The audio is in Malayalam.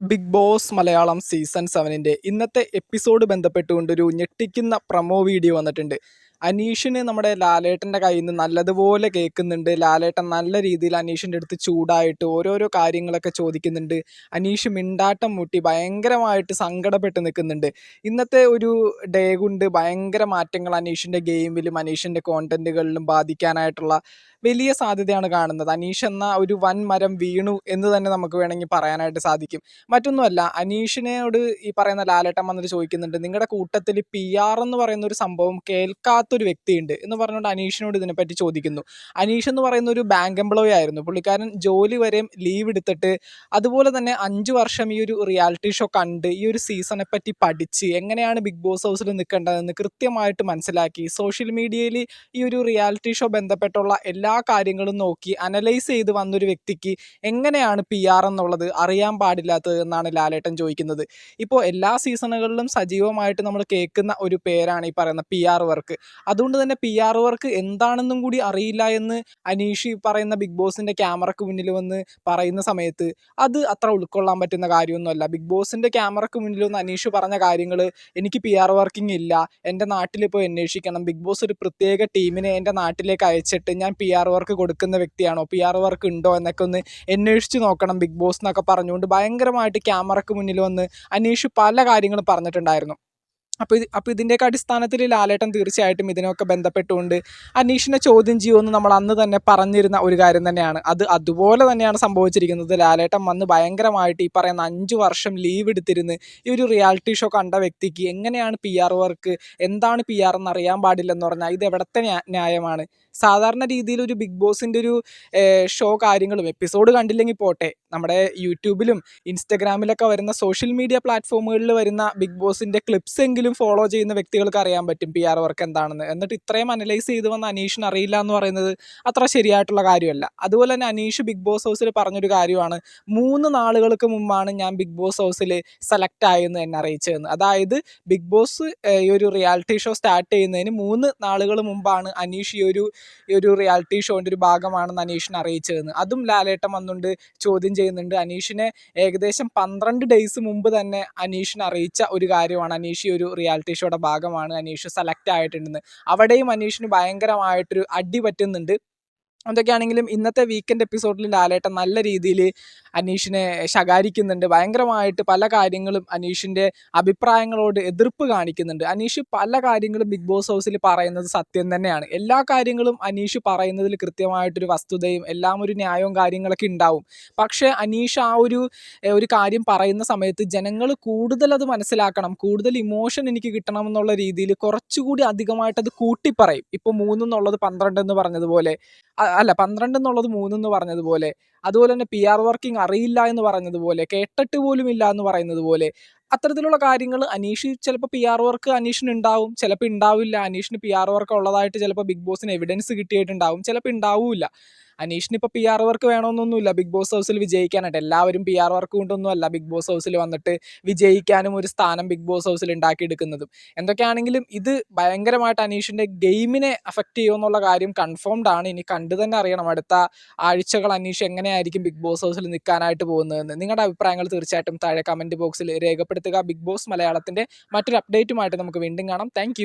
ബിഗ് ബോസ് മലയാളം സീസൺ സെവനിന്റെ ഇന്നത്തെ എപ്പിസോഡ് ബന്ധപ്പെട്ടുകൊണ്ടൊരു ഞെട്ടിക്കുന്ന പ്രമോ വീഡിയോ വന്നിട്ടുണ്ട്. അനീഷിന് നമ്മുടെ ലാലേട്ടന്റെ കയ്യിൽ നിന്ന് നല്ലതുപോലെ കേൾക്കുന്നുണ്ട്. ലാലേട്ടൻ നല്ല രീതിയിൽ അനീഷിന്റെ അടുത്ത് ചൂടായിട്ട് ഓരോരോ കാര്യങ്ങളൊക്കെ ചോദിക്കുന്നുണ്ട്. അനീഷ് മിണ്ടാട്ടം മുട്ടി ഭയങ്കരമായിട്ട് സങ്കടപ്പെട്ട് നിൽക്കുന്നുണ്ട്. ഇന്നത്തെ ഒരു ഡേ കൊണ്ട് ഭയങ്കര മാറ്റങ്ങൾ അനീഷിന്റെ ഗെയിമിലും അനീഷിന്റെ കോണ്ടന്റുകളിലും ബാധിക്കാനായിട്ടുള്ള വലിയ സാധ്യതയാണ് കാണുന്നത്. അനീഷ് എന്ന ഒരു വൻ മരം വീണു എന്ന് തന്നെ നമുക്ക് വേണമെങ്കിൽ പറയാനായിട്ട് സാധിക്കും. മറ്റൊന്നുമല്ല അനീഷിനോട് ഈ പറയുന്ന ലാലേട്ടൻ വന്നിട്ട് ചോദിക്കുന്നുണ്ട് നിങ്ങളുടെ കൂട്ടത്തിൽ പി ആർ എന്ന് പറയുന്ന ഒരു സംഭവം കേൾക്കാത്തൊരു വ്യക്തിയുണ്ട് എന്ന് പറഞ്ഞുകൊണ്ട് അനീഷിനോട് ഇതിനെപ്പറ്റി ചോദിക്കുന്നു. അനീഷ് എന്ന് പറയുന്ന ഒരു ബാങ്ക് എംപ്ലോയി ആയിരുന്നു. പുള്ളിക്കാരൻ ജോലി വരെയും ലീവ് എടുത്തിട്ട് അതുപോലെ തന്നെ അഞ്ച് വർഷം ഈ ഒരു റിയാലിറ്റി ഷോ കണ്ട് ഈ ഒരു സീസണെ പറ്റി പഠിച്ച് എങ്ങനെയാണ് ബിഗ് ബോസ് ഹൗസിൽ നിൽക്കേണ്ടതെന്ന് കൃത്യമായിട്ട് മനസ്സിലാക്കി. സോഷ്യൽ മീഡിയയിൽ ഈ ഒരു റിയാലിറ്റി ഷോ ബന്ധപ്പെട്ടുള്ള എല്ലാ കാര്യങ്ങളും നോക്കി അനലൈസ് ചെയ്ത് വന്നൊരു വ്യക്തിക്ക് എങ്ങനെയാണ് പി ആർ എന്നുള്ളത് അറിയാൻ പാടില്ലാത്തത് എന്നാണ് ലാലേട്ടൻ ചോദിക്കുന്നത്. ഇപ്പോൾ എല്ലാ സീസണുകളിലും സജീവമായിട്ട് നമ്മൾ കേൾക്കുന്ന ഒരു പേരാണ് ഈ പറയുന്ന പി ആർ വർക്ക് അതുകൊണ്ട് തന്നെ പി ആർ വർക്ക് എന്താണെന്നും കൂടി അറിയില്ല എന്ന് അനീഷ് പറയുന്ന ബിഗ് ബോസിന്റെ ക്യാമറക്ക് മുന്നിൽ വന്ന് പറയുന്ന സമയത്ത് അത് അത്ര ഉൾക്കൊള്ളാൻ പറ്റുന്ന കാര്യമൊന്നുമല്ല. ബിഗ് ബോസിന്റെ ക്യാമറക്ക് മുന്നിൽ വന്ന് അനീഷ് പറഞ്ഞ കാര്യങ്ങൾ എനിക്ക് പി ആർ വർക്കിംഗ് ഇല്ല. എന്റെ നാട്ടിൽ അന്വേഷിക്കണം. ബിഗ് ബോസ് ഒരു പ്രത്യേക ടീമിനെ എന്റെ നാട്ടിലേക്ക് അയച്ചിട്ട് ഞാൻ പി ആർ വർക്ക് കൊടുക്കുന്ന വ്യക്തിയാണോ? പി ആർ വർക്ക് ഉണ്ടോ എന്നൊക്കെ ഒന്ന് അന്വേഷിച്ച് നോക്കണം ബിഗ് ബോസ് എന്നൊക്കെ പറഞ്ഞുകൊണ്ട് ഭയങ്കരമായിട്ട് ക്യാമറക്ക് മുന്നിൽ വന്ന് അനീഷ് പല കാര്യങ്ങളും പറഞ്ഞിട്ടുണ്ടായിരുന്നു. അപ്പോൾ ഇത് അപ്പോൾ ഇതിന്റെയൊക്കെ അടിസ്ഥാനത്തിൽ ലാലേട്ടൻ തീർച്ചയായിട്ടും ഇതിനൊക്കെ ബന്ധപ്പെട്ടുകൊണ്ട് അനീഷിനെ ചോദ്യം ചെയ്യുമെന്ന് നമ്മൾ അന്ന് തന്നെ പറഞ്ഞിരുന്ന ഒരു കാര്യം തന്നെയാണ്. അത് അതുപോലെ തന്നെയാണ് സംഭവിച്ചിരിക്കുന്നത്. ലാലേട്ടൻ വന്ന് ഭയങ്കരമായിട്ട് ഈ പറയുന്ന അഞ്ച് വർഷം ലീവ് എടുത്തിരുന്ന് ഈ ഒരു റിയാലിറ്റി ഷോ കണ്ട വ്യക്തിക്ക് എങ്ങനെയാണ് പി ആർ വർക്ക് എന്താണ് പി ആർ എന്ന് അറിയാൻ പാടില്ലെന്ന് പറഞ്ഞാൽ ഇത് എവിടത്തെ ന്യായമാണ്? സാധാരണ രീതിയിൽ ഒരു ബിഗ് ബോസിന്റെ ഒരു ഷോ കാര്യങ്ങളും എപ്പിസോഡ് കണ്ടില്ലെങ്കിൽ പോട്ടെ നമ്മുടെ യൂട്യൂബിലും ഇൻസ്റ്റഗ്രാമിലൊക്കെ വരുന്ന സോഷ്യൽ മീഡിയ പ്ലാറ്റ്ഫോമുകളിൽ വരുന്ന ബിഗ് ബോസിന്റെ ക്ലിപ്സ് എങ്കിലും ഫോളോ ചെയ്യുന്ന വ്യക്തികൾക്ക് അറിയാൻ പറ്റും പി ആർ വർക്ക് എന്താണെന്ന്. എന്നിട്ട് ഇത്രയും അനലൈസ് ചെയ്ത് വന്ന അനീഷിന് അറിയില്ല എന്ന് പറയുന്നത് അത്ര ശരിയായിട്ടുള്ള കാര്യമല്ല. അതുപോലെ തന്നെ അനീഷ് ബിഗ് ബോസ് ഹൗസിൽ പറഞ്ഞൊരു കാര്യമാണ്. മൂന്ന് നാളുകൾക്ക് മുമ്പാണ് ഞാൻ ബിഗ് ബോസ് ഹൗസിൽ സെലക്ട് ആയെന്ന് എന്നെ അറിയിച്ചതെന്ന്. അതായത് ബിഗ് ബോസ് ഈ ഒരു റിയാലിറ്റി ഷോ സ്റ്റാർട്ട് ചെയ്യുന്നതിന് മൂന്ന് നാളുകൾ മുമ്പാണ് അനീഷ് ഈ ഒരു ഈ ഒരു റിയാലിറ്റി ഷോന്റെ ഒരു ഭാഗമാണെന്ന് അനീഷിനെ അറിയിച്ചതെന്ന്. അതും ലാലേട്ടം വന്നുകൊണ്ട് ചോദ്യം ചെയ്യുന്നുണ്ട്. അനീഷിനെ ഏകദേശം പന്ത്രണ്ട് ഡേയ്സ് മുമ്പ് തന്നെ അനീഷിനെ അറിയിച്ച ഒരു കാര്യമാണ്. അനീഷി ഒരു റിയാലിറ്റി ഷോയുടെ ഭാഗമാണ്. അനീഷ് സെലക്ട് ആയിട്ടുണ്ടെന്ന് അവിടെയും അനീഷിന് ഭയങ്കരമായിട്ടൊരു അടി പറ്റുന്നുണ്ട്. എന്തൊക്കെയാണെങ്കിലും ഇന്നത്തെ വീക്കെൻഡ് എപ്പിസോഡിൽ ലാലേട്ടൻ നല്ല രീതിയിൽ അനീഷിനെ ശകാരിക്കുന്നുണ്ട്. ഭയങ്കരമായിട്ട് പല കാര്യങ്ങളും അനീഷിന്റെ അഭിപ്രായങ്ങളോട് എതിർപ്പ് കാണിക്കുന്നുണ്ട്. അനീഷ് പല കാര്യങ്ങളും ബിഗ് ബോസ് ഹൗസിൽ പറയുന്നത് സത്യം തന്നെയാണ്. എല്ലാ കാര്യങ്ങളും അനീഷ് പറയുന്നതിൽ കൃത്യമായിട്ടൊരു വസ്തുതയും എല്ലാം ഒരു ന്യായവും കാര്യങ്ങളൊക്കെ ഉണ്ടാവും. പക്ഷേ അനീഷ് ആ ഒരു ഒരു കാര്യം പറയുന്ന സമയത്ത് ജനങ്ങൾ കൂടുതൽ അത് മനസ്സിലാക്കണം. കൂടുതൽ ഇമോഷൻ എനിക്ക് കിട്ടണം എന്നുള്ള രീതിയിൽ കുറച്ചുകൂടി അധികമായിട്ട് അത് കൂട്ടിപ്പറയും. ഇപ്പോൾ മൂന്നെന്നുള്ളത് പന്ത്രണ്ട് എന്ന് പറഞ്ഞതുപോലെ. അല്ല പന്ത്രണ്ട് എന്നുള്ളത് മൂന്നെന്ന് പറഞ്ഞതുപോലെ അതുപോലെ തന്നെ പി ആർ വർക്കിംഗ് അറിയില്ല എന്ന് പറഞ്ഞതുപോലെ കേട്ടിട്ട് പോലും ഇല്ല എന്ന് പറയുന്നത് പോലെ അത്തരത്തിലുള്ള കാര്യങ്ങൾ അനീഷ് ചിലപ്പോൾ പി ആർ വർക്ക് അനീഷിന് ഉണ്ടാവും ചിലപ്പോൾ ഉണ്ടാവില്ല. അനീഷിന് പി ആർ വർക്ക് ഉള്ളതായിട്ട് ചിലപ്പോൾ ബിഗ് ബോസിന് എവിഡൻസ് കിട്ടിയിട്ടുണ്ടാവും ചിലപ്പോൾ ഉണ്ടാവില്ല. അനീഷിന് ഇപ്പോൾ പി ആർ വർക്ക് വേണമെന്നൊന്നുമില്ല ബിഗ് ബോസ് ഹൗസിൽ വിജയിക്കാനായിട്ട്. എല്ലാവരും പി ആർ വർക്ക് കൊണ്ടൊന്നും അല്ല ബിഗ് ബോസ് ഹൗസിൽ വന്നിട്ട് വിജയിക്കാനും ഒരു സ്ഥാനം ബിഗ് ബോസ് ഹൗസിൽ ഉണ്ടാക്കിയെടുക്കുന്നതും എന്തൊക്കെയാണെങ്കിലും ഇത് ഭയങ്കരമായിട്ട് അനീഷിന്റെ ഗെയിമിനെ അഫക്റ്റ് ചെയ്യുമെന്നുള്ള കാര്യം കൺഫേംഡ് ആണ്. ഇനി കണ്ടു തന്നെ അറിയണം. അടുത്ത ആഴ്ചകൾ അനീഷ് എങ്ങനെയായിരിക്കും ബിഗ് ബോസ് ഹൗസിൽ നിൽക്കാനായിട്ട് പോകുന്നതെന്ന്. നിങ്ങളുടെ അഭിപ്രായങ്ങൾ തീർച്ചയായിട്ടും താഴെ കമന്റ് ബോക്സിൽ രേഖപ്പെടുത്തുക. ബിഗ് ബോസ് മലയാളത്തിന്റെ മറ്റൊരു അപ്ഡേറ്റുമായിട്ട് നമുക്ക് വീണ്ടും കാണാം. താങ്ക്